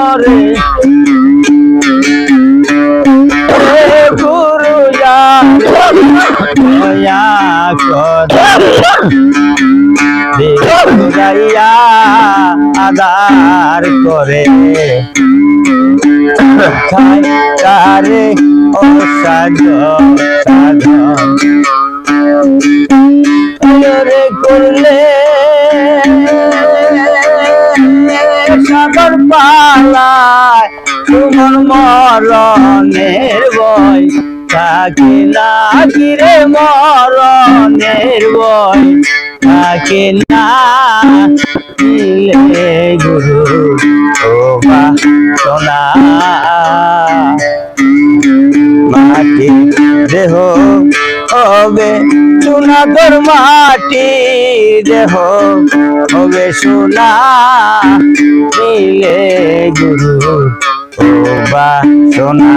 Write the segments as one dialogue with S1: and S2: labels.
S1: মনরে রে গুরু দয়া করাইয়া আদার করে। তারে করলে পালায় তোমার মরণের বই থাকে না গিরে মরণের বই থাকে না গুরু ও সোনা মাটি দেহ হবে সোনা তোর মাটি দেহ হবে সোনা নিলে গুরু বা সোনা।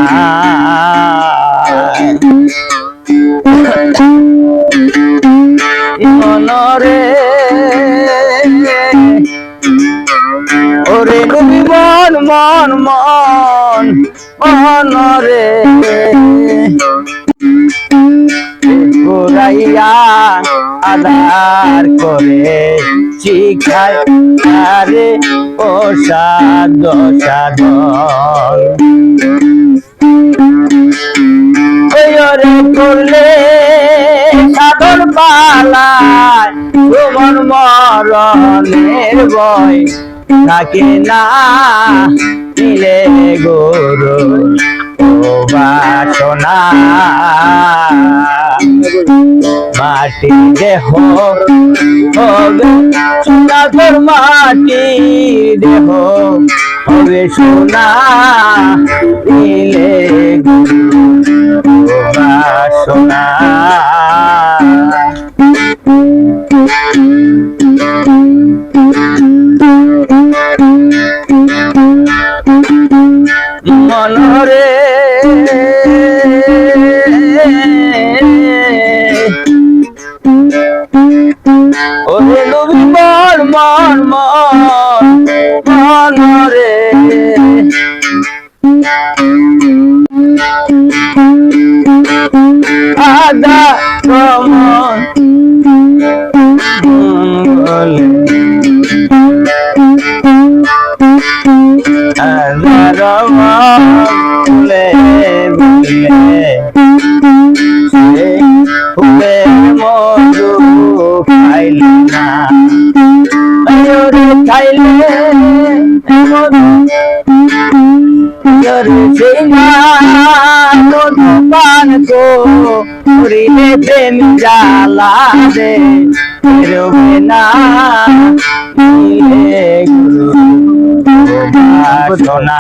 S1: মনরে, ওরে নবী মন মন মন মনরে। আধার করে শিখায় আরে ও সাদ করলে সাধন পালায় তোমার মরণের বয় থাকে না নিলে গরু ও বাসনা? মাটি দেহ হবে সোনা তোর মাটি দেহ হবে সোনা দিলে গরু মনরে আদা কমন মধু পান করিলে প্রেম জ্বালা দে রবে না সোনা।